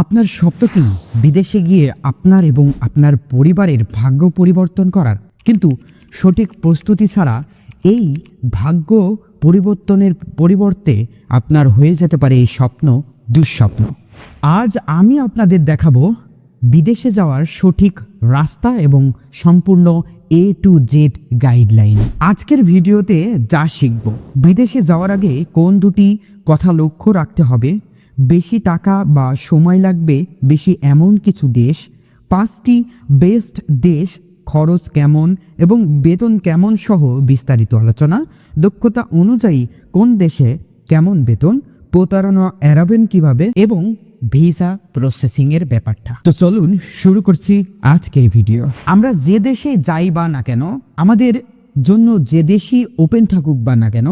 আপনার স্বপ্ন কি? বিদেশে গিয়ে আপনার এবং আপনার পরিবারের ভাগ্য পরিবর্তন করার। কিন্তু সঠিক প্রস্তুতি ছাড়া এই ভাগ্য পরিবর্তনের পরিবর্তে আপনার হয়ে যেতে পারে এই স্বপ্ন, দুঃস্বপ্ন। আজ আমি আপনাদের দেখাবো বিদেশে যাওয়ার সঠিক রাস্তা এবং সম্পূর্ণ এ টু জেড গাইডলাইন আজকের ভিডিওতে যা শিখব। বিদেশে যাওয়ার আগে কোন দুটি কথা লক্ষ্য রাখতে হবে? বেশি টাকা বা সময় লাগবে বেশি এমন কিছু দেশ, পাঁচটি বেস্ট দেশ, খরচ কেমন এবং বেতন কেমন সহ বিস্তারিত আলোচনা। দক্ষতা অনুযায়ী কোন দেশে কেমন বেতন, প্রতারণা এড়াবেন কীভাবে এবং ভিসা প্রসেসিং এর ব্যাপারটা। তো চলুন শুরু করছি আজকের ভিডিও। আমরা যে দেশে যাই বা না কেন, আমাদের জন্য যে দেশই ওপেন থাকুক বা না কেন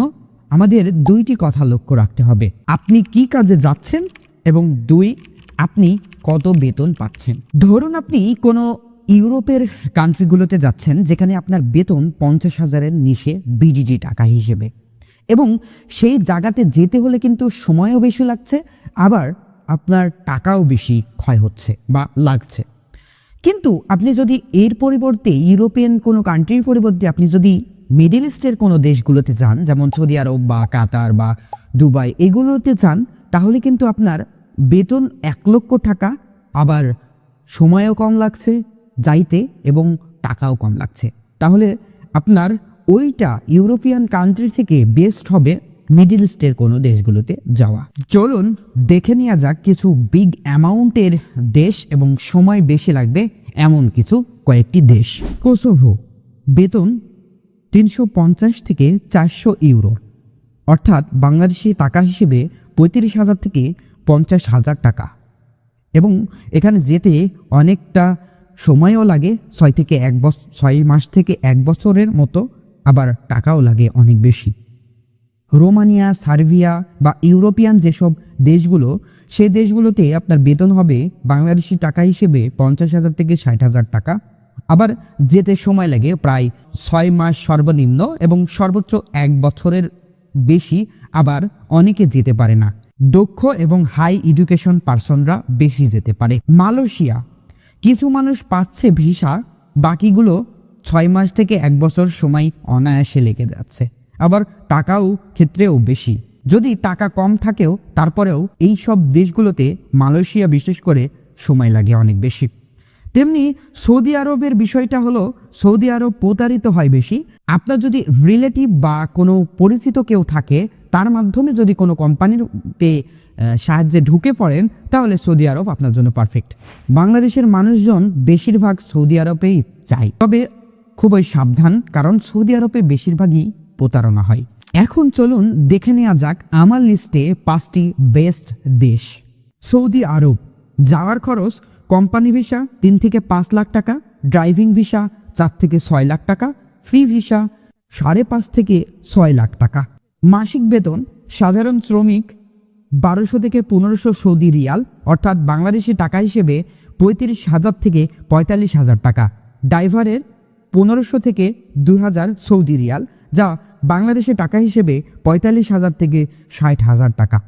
আমাদের দুইটি কথা লক্ষ্য রাখতে হবে। আপনি কি কাজে যাচ্ছেন এবং দুই, আপনি কত বেতন পাচ্ছেন? ধরুন আপনি কোনো ইউরোপের কান্ট্রিগুলোতে যাচ্ছেন যেখানে আপনার বেতন পঞ্চাশ হাজারের নিচে বিডিডি টাকা হিসেবে। এবং সেই জায়গাতে যেতে হলে কিন্তু সময়ও বেশি লাগছে, আবার আপনার টাকাও বেশি ক্ষয় হচ্ছে বা লাগছে। কিন্তু আপনি যদি এর পরিবর্তে ইউরোপিয়ান কোনো কান্ট্রির পরিবর্তে আপনি যদি মিডিল ইস্টের কোনো দেশগুলোতে যান, যেমন সৌদি আরব বা কাতার বা দুবাই, এগুলোতে যান, তাহলে কিন্তু আপনার বেতন এক লক্ষ টাকা, আবার সময়ও কম লাগছে, যাইতে এবং টাকাও কম লাগছে। তাহলে আপনার ওইটা ইউরোপিয়ান কান্ট্রি থেকে বেস্ট হবে মিডিল ইস্টের কোনো দেশগুলোতে যাওয়া। চলুন দেখে নেওয়া যাক কিছু বিগ অ্যামাউন্টের দেশ এবং সময় বেশি লাগবে এমন কিছু কয়েকটি দেশ। কোসোভো, বেতন তিনশো পঞ্চাশ থেকে চারশো ইউরো। অর্থাৎ বাংলাদেশি টাকা হিসেবে পঁয়ত্রিশ হাজার থেকে পঞ্চাশ হাজার টাকা। এবং এখানে যেতে অনেকটা সময়ও লাগে, ছয় থেকে এক বছর ছয় মাস থেকে এক বছরের মতো, আবার টাকাও লাগে অনেক বেশি। রোমানিয়া, সার্বিয়া বা ইউরোপিয়ান যেসব দেশগুলো সেই দেশগুলোতে আপনার বেতন হবে বাংলাদেশি টাকা হিসেবে পঞ্চাশ হাজার থেকে ষাট হাজার টাকা। আবার যেতে সময় লাগে প্রায় ছয় মাস সর্বনিম্ন এবং সর্বোচ্চ এক বছরের বেশি আবার অনেকে যেতে পারে না। দক্ষ এবং হাই এডুকেশন পার্সনরা বেশি যেতে পারে। মালয়েশিয়া, কিছু মানুষ পাচ্ছে ভিসা, বাকিগুলো ছয় মাস থেকে এক বছর সময় অনায়াসে লেগে যাচ্ছে। আবার টাকাও ক্ষেত্রেও বেশি। যদি টাকা কম থাকেও, তারপরেও এই সব দেশগুলোতে মালয়েশিয়া বিশেষ করে সময় লাগে অনেক বেশি। তেমনি সৌদি আরবের বিষয়টা হলো, সৌদি আরব প্রতারিত হয় বেশি। আপনার যদি রিলেটিভ বা কোনো পরিচিত কেউ থাকে, তার মাধ্যমে যদি কোনো কোম্পানির পে সাহায্যে ঢুকে পড়েন, তাহলে সৌদি আরব আপনার জন্য পারফেক্ট বাংলাদেশের মানুষজন বেশিরভাগ সৌদি আরবেই চায়। তবে খুবই সাবধান, কারণ সৌদি আরবে বেশিরভাগই প্রতারণা হয়। এখন চলুন দেখে নেওয়া যাক আমার লিস্টে পাঁচটি বেস্ট দেশ। সৌদি আরব, যাওয়ার খরচ কোম্পানি ভিসা, তিন থেকে পাঁচ লাখ টাকা, ড্রাইভিং ভিসা, চার থেকে ছয় লাখ টাকা, ফ্রি ভিসা, সাড়ে পাঁচ থেকে ছয় লাখ টাকা। মাসিক বেতন, সাধারণ শ্রমিক, বারোশো থেকে পনেরোশো সৌদি রিয়াল, অর্থাৎ বাংলাদেশি টাকা হিসেবে পঁয়ত্রিশ হাজার থেকে পঁয়তাল্লিশ হাজার টাকা। ড্রাইভারের পনেরোশো থেকে দুই হাজার সৌদি রিয়াল, যা বাংলাদেশে টাকা হিসেবে পঁয়তাল্লিশ হাজার থেকে ষাট হাজার টাকা।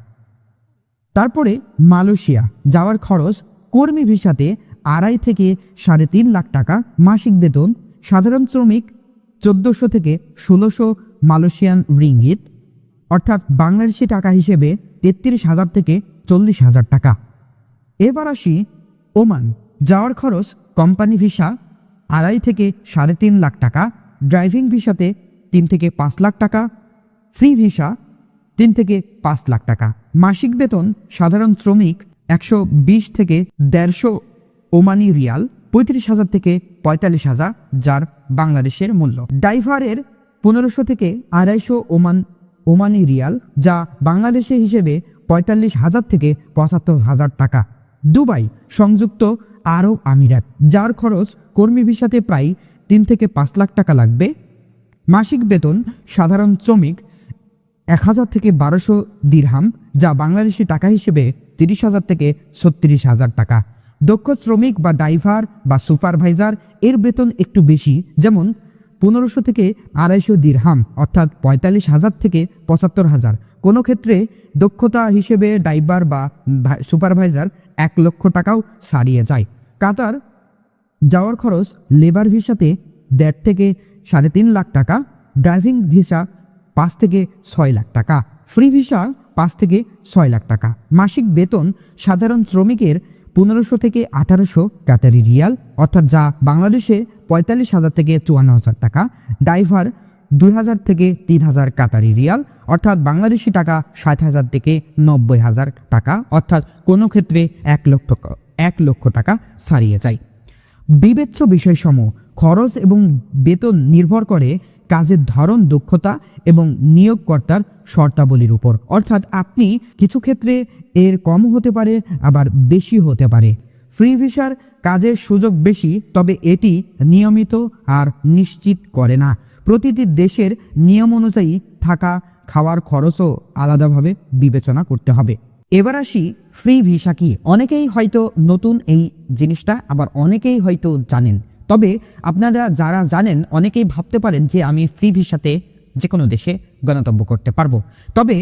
তারপরে মালয়েশিয়া, যাওয়ার খরচ কর্মী ভিসাতে আড়াই থেকে সাড়ে তিন লাখ টাকা মাসিক বেতন, সাধারণ শ্রমিক চোদ্দোশো থেকে ষোলোশো মালয়েশিয়ান রিঙ্গিত, অর্থাৎ বাংলাদেশি টাকা হিসেবে তেত্রিশ হাজার থেকে চল্লিশ হাজার টাকা। এবার আসি ওমান। যাওয়ার খরচ কোম্পানি ভিসা আড়াই থেকে সাড়ে তিন লাখ টাকা, ড্রাইভিং ভিসাতে তিন থেকে পাঁচ লাখ টাকা, ফ্রি ভিসা তিন থেকে পাঁচ লাখ টাকা। মাসিক বেতন সাধারণ শ্রমিক একশো বিশ থেকে দেড়শো ওমানি রিয়াল, পঁয়ত্রিশ হাজার থেকে পঁয়তাল্লিশ হাজার, যার বাংলাদেশের মূল্য। ড্রাইভারের পনেরোশো থেকে আড়াইশো ওমান, ওমানি রিয়াল, যা বাংলাদেশে হিসেবে পঁয়তাল্লিশ হাজার থেকে পঁচাত্তর হাজার টাকা। দুবাই সংযুক্ত আরব আমিরাত, যার খরচ কর্মী ভিসাতে প্রায় তিন থেকে পাঁচ লাখ টাকা লাগবে। মাসিক বেতন, সাধারণ শ্রমিক এক হাজার থেকে বারোশো দিরহাম, যা বাংলাদেশি টাকা হিসেবে তিরিশ হাজার থেকে ছত্রিশ হাজার টাকা। দক্ষ শ্রমিক বা ড্রাইভার বা সুপারভাইজার এর বেতন একটু বেশি, যেমন পনেরোশো থেকে আড়াইশো দিরহাম, অর্থাৎ পঁয়তাল্লিশ হাজার থেকে পঁচাত্তর হাজার। কোনো ক্ষেত্রে দক্ষতা হিসেবে ড্রাইভার বা সুপারভাইজার এক লক্ষ টাকাও ছাড়িয়ে যায়। কাতার যাওয়ার খরচ লেবার ভিসাতে দেড় থেকে সাড়ে তিন লাখ টাকা, ড্রাইভিং ভিসা পাঁচ থেকে ছয় লাখ টাকা। ফ্রি ভিসা পাঁচ থেকে ছয় লাখ টাকা। মাসিক বেতন সাধারণ শ্রমিকের পনেরোশো থেকে আঠারোশো কাতারি রিয়াল, অর্থাৎ যা বাংলাদেশে পঁয়তাল্লিশ হাজার থেকে চুয়ান্ন হাজার টাকা, ড্রাইভার দুই হাজার থেকে তিন হাজার কাতারি রিয়াল, অর্থাৎ বাংলাদেশি টাকা ষাট হাজার থেকে নব্বই হাজার টাকা, অর্থাৎ কোনো ক্ষেত্রে এক লক্ষ এক লক্ষ টাকা ছাড়িয়ে যায়। বিবেচ্য বিষয়সমূহ খরচ এবং বেতন নির্ভর করে কাজের ধরন, দক্ষতা এবং নিয়োগকর্তার শর্তাবলীর উপর। অর্থাৎ আপনি কিছু ক্ষেত্রে এর কম হতে পারে, আবার বেশি হতে পারে। ফ্রি ভিসার কাজের সুযোগ বেশি, তবে এটি নিয়মিত আর নিশ্চিত করে না। প্রতিটি দেশের নিয়ম অনুযায়ী থাকা, খাওয়ার খরচও আলাদাভাবে বিবেচনা করতে হবে। এবার আসি ফ্রি ভিসা কি। অনেকেই হয়তো নতুন এই জিনিসটা, আবার অনেকেই হয়তো জানেন। তবে আপনারা যারা জানেন, অনেকেই ভাবতে পারেন যে আমি ফ্রি ভিসাতে যে কোনো দেশে গণতব্য করতে পারব। তবে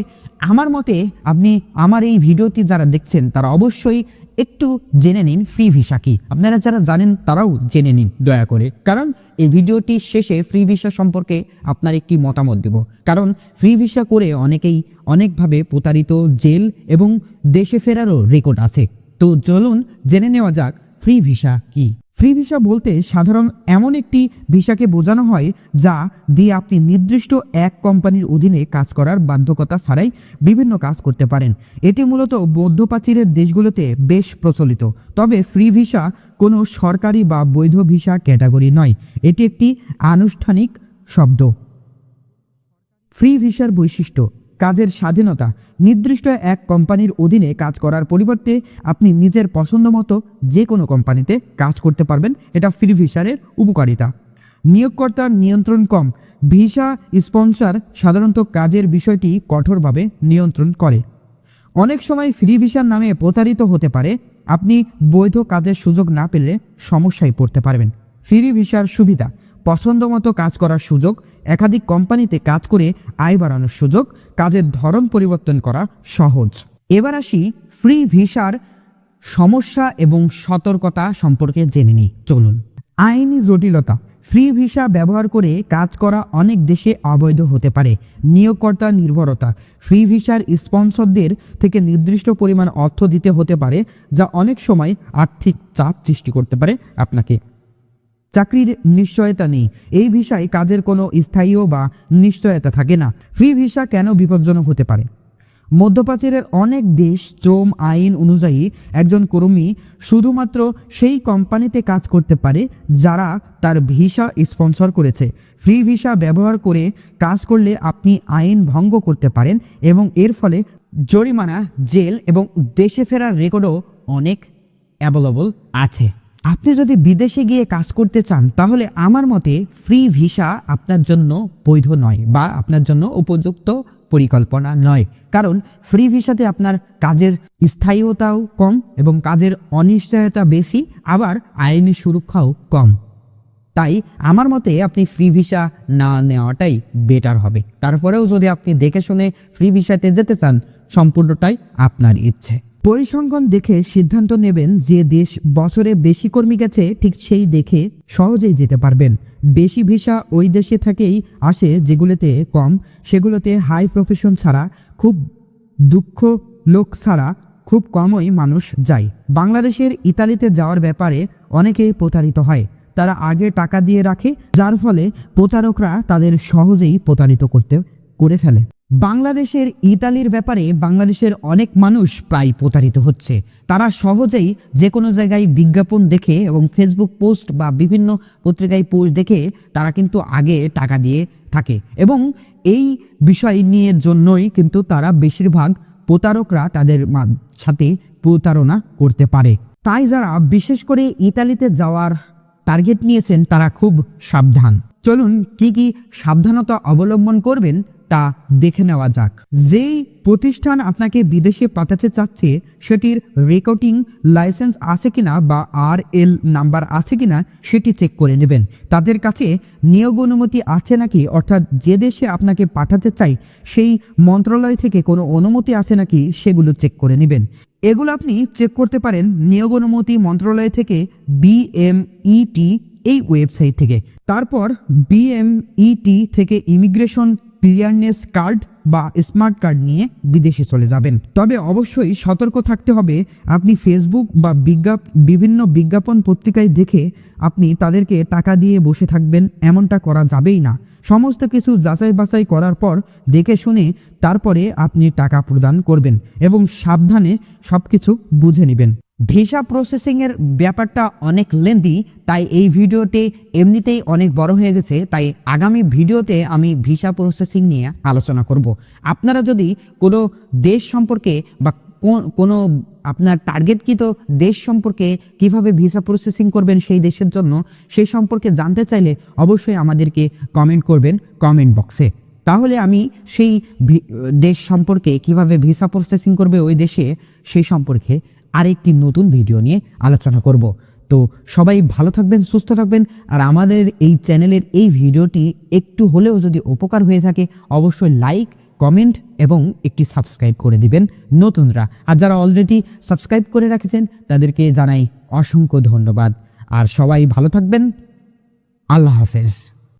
আমার মতে আপনি আমার এই ভিডিওটি যারা দেখছেন, তারা অবশ্যই একটু জেনে নিন ফ্রি ভিসা কি। আপনারা যারা জানেন, তারাও জেনে নিন, দয়া করে। কারণ এই ভিডিওটি শেষে ফ্রি ভিসা সম্পর্কে আপনার একটি মতামত দেব। কারণ ফ্রি ভিসা করে অনেকেই অনেকভাবে প্রতারিত, জেল এবং দেশে ফেরারও রেকর্ড আছে। তো চলুন জেনে নেওয়া যাক ফ্রি ভিসা কি। ফ্রি ভিসা বলতে সাধারণ এমন একটি ভিসাকে বোঝানো হয় যা দিয়ে আপনি নির্দিষ্ট এক কোম্পানির অধীনে কাজ করার বাধ্যকতা ছাড়াই বিভিন্ন কাজ করতে পারেন। এটি মূলত মধ্যপ্রাচ্যের দেশগুলোতে বেশ প্রচলিত। তবে ফ্রি ভিসা কোনো সরকারি বা বৈধ ভিসা ক্যাটাগরি নয়। এটি একটি আনুষ্ঠানিক শব্দ। ফ্রি ভিসার বৈশিষ্ট্য কাজের স্বাধীনতা, নির্দিষ্ট এক কোম্পানির অধীনে কাজ করার পরিবর্তে আপনি নিজের পছন্দ মতো যে কোনো কোম্পানিতে কাজ করতে পারবেন। এটা ফ্রি ভিসারের উপকারিতা। নিয়োগকর্তার নিয়ন্ত্রণ কম। ভিসা স্পন্সর সাধারণত কাজের বিষয়টি কঠোরভাবে নিয়ন্ত্রণ করে। অনেক সময় ফ্রি ভিসার নামে প্রচারিত হতে পারে। আপনি বৈধ কাজের সুযোগ না পেলে সমস্যায় পড়তে পারবেন। ফ্রি ভিসার সুবিধা। পছন্দ মতো কাজ করার সুযোগ, একাধিক কোম্পানিতে কাজ করে আয় বাড়ানোর সুযোগ, কাজের ধরন পরিবর্তন করা সহজ। এবার আসি ফ্রি ভিসার সমস্যা এবং সতর্কতা সম্পর্কে জেনে নিই। চলুন। আইনি জটিলতা। ফ্রি ভিসা ব্যবহার করে কাজ করা অনেক দেশে অবৈধ হতে পারে। নিয়োগকর্তা নির্ভরতা। ফ্রি ভিসার স্পন্সরদের থেকে নির্দিষ্ট পরিমাণ অর্থ দিতে হতে পারে, যা অনেক সময় আর্থিক চাপ সৃষ্টি করতে পারে আপনাকে। চাকরির নিশ্চয়তা নেই। এই ভিসায় কাজের কোনো স্থায়ী বা নিশ্চয়তা থাকে না। ফ্রি ভিসা কেন বিপজ্জনক হতে পারে? মধ্যপ্রাচ্যের অনেক দেশ শ্রম আইন অনুযায়ী একজন কর্মী শুধুমাত্র সেই কোম্পানিতে কাজ করতে পারে যারা তার ভিসা স্পন্সর করেছে। ফ্রি ভিসা ব্যবহার করে কাজ করলে আপনি আইন ভঙ্গ করতে পারেন এবং এর ফলে জরিমানা, জেল এবং দেশে ফেরার রেকর্ডও অনেক অ্যাভেলেবল আছে। আপনি যদি বিদেশে গিয়ে কাজ করতে চান, তাহলে আমার মতে ফ্রি ভিসা আপনার জন্য বৈধ নয় বা আপনার জন্য উপযুক্ত পরিকল্পনা নয়। কারণ ফ্রি ভিসাতে আপনার কাজের স্থায়ীতাও কম এবং কাজের অনিশ্চয়তা বেশি, আবার আইনি সুরক্ষাও কম। তাই আমার মতে আপনি ফ্রি ভিসা না নেওয়াটাই বেটার হবে। তারপরেও যদি আপনি দেখে শুনে ফ্রি ভিসাতে যেতে চান, সম্পূর্ণটাই আপনার ইচ্ছে। পরিসংখ্যান দেখে সিদ্ধান্ত নেবেন যে দেশ বছরে বেশি কর্মী গেছে, ঠিক সেই দেখে সহজেই যেতে পারবেন। বেশি ভিসা ওই দেশে থেকেই আসে যেগুলোতে কম, সেগুলোতে হাই প্রফেশন ছাড়া খুব দুঃখ লোক ছাড়া খুব কমই মানুষ যায়। বাংলাদেশের ইতালিতে যাওয়ার ব্যাপারে অনেকে প্রতারিত হয়। তারা আগে টাকা দিয়ে রাখে, যার ফলে প্রতারকরা তাদের সহজেই প্রতারিত করতে, করে ফেলে। বাংলাদেশের ইতালির ব্যাপারে বাংলাদেশের অনেক মানুষ প্রায় প্রতারিত হচ্ছে। তারা সহজেই যে কোনো জায়গায় বিজ্ঞাপন দেখে এবং ফেসবুক পোস্ট বা বিভিন্ন পত্রিকায় পোস্ট দেখে তারা কিন্তু আগে টাকা দিয়ে থাকে। এবং এই বিষয় নিয়ে জন্যই কিন্তু তারা বেশিরভাগ প্রতারকরা তাদের সাথে প্রতারণা করতে পারে। তাই যারা বিশেষ করে ইতালিতে যাওয়ার টার্গেট নিয়েছেন তারা খুব সাবধান। চলুন কি কি সাবধানতা অবলম্বন করবেন তা দেখে নেওয়া যাক। যেই প্রতিষ্ঠান আপনাকে বিদেশে পাঠাতে চাচ্ছে, সেটির রেকর্ডিং লাইসেন্স আছে কিনা বা আর এল নাম্বার আছে কিনা, সেটি চেক করে নেবেন। তাদের কাছে নিয়োগ অনুমতি আছে নাকি, অর্থাৎ যে দেশে আপনাকে পাঠাতে চাই, সেই মন্ত্রণালয় থেকে কোনো অনুমতি আছে নাকি, সেগুলো চেক করে নেবেন। এগুলো আপনি চেক করতে পারেন নিয়োগ অনুমতি মন্ত্রণালয় থেকে বিএমইটি এই ওয়েবসাইট থেকে। তারপর বিএমইটি থেকে ইমিগ্রেশন ক্লিয়ারনেস কার্ড বা স্মার্ট কার্ড নিয়ে বিদেশে চলে যাবেন। তবে অবশ্যই সতর্ক থাকতে হবে, আপনি ফেসবুক বা বিজ্ঞাপ, বিভিন্ন বিজ্ঞাপন পত্রিকায় দেখে আপনি তাদেরকে টাকা দিয়ে বসে থাকবেন, এমনটা করা যাবেই না। সমস্ত কিছু যাচাই বাছাই করার পর দেখে শুনে তারপরে আপনি টাকা প্রদান করবেন এবং সাবধানে সব কিছু বুঝে নেবেন। ভিসা প্রসেসিংয়ের ব্যাপারটা অনেক লেন্দি তাই এই ভিডিওতে এমনিতেই অনেক বড় হয়ে গেছে, তাই আগামী ভিডিওতে আমি ভিসা প্রসেসিং নিয়ে আলোচনা করব। আপনারা যদি কোনো দেশ সম্পর্কে বা কোন- আপনার টার্গেটকৃত দেশ সম্পর্কে কীভাবে ভিসা প্রসেসিং করবেন সেই দেশের জন্য, সেই সম্পর্কে জানতে চাইলে অবশ্যই আমাদেরকে কমেন্ট করবেন কমেন্ট বক্সে তাহলে আমি সেই দেশ সম্পর্কে কীভাবে ভিসা প্রসেসিং করবে ওই দেশে, সেই সম্পর্কে আরেকটি নতুন ভিডিও নিয়ে আলোচনা করব। তো সবাই ভালো থাকবেন, সুস্থ থাকবেন, আর আমাদের এই চ্যানেলের এই ভিডিওটি একটু হলেও যদি উপকার হয়ে থাকে, অবশ্যই লাইক, কমেন্ট এবং একটি সাবস্ক্রাইব করে দিবেন নতুনরা। আর যারা অলরেডি সাবস্ক্রাইব করে রাখেছেন, তাদেরকে জানাই অসংখ্য ধন্যবাদ। আর সবাই ভালো থাকবেন। আল্লাহ হাফেজ।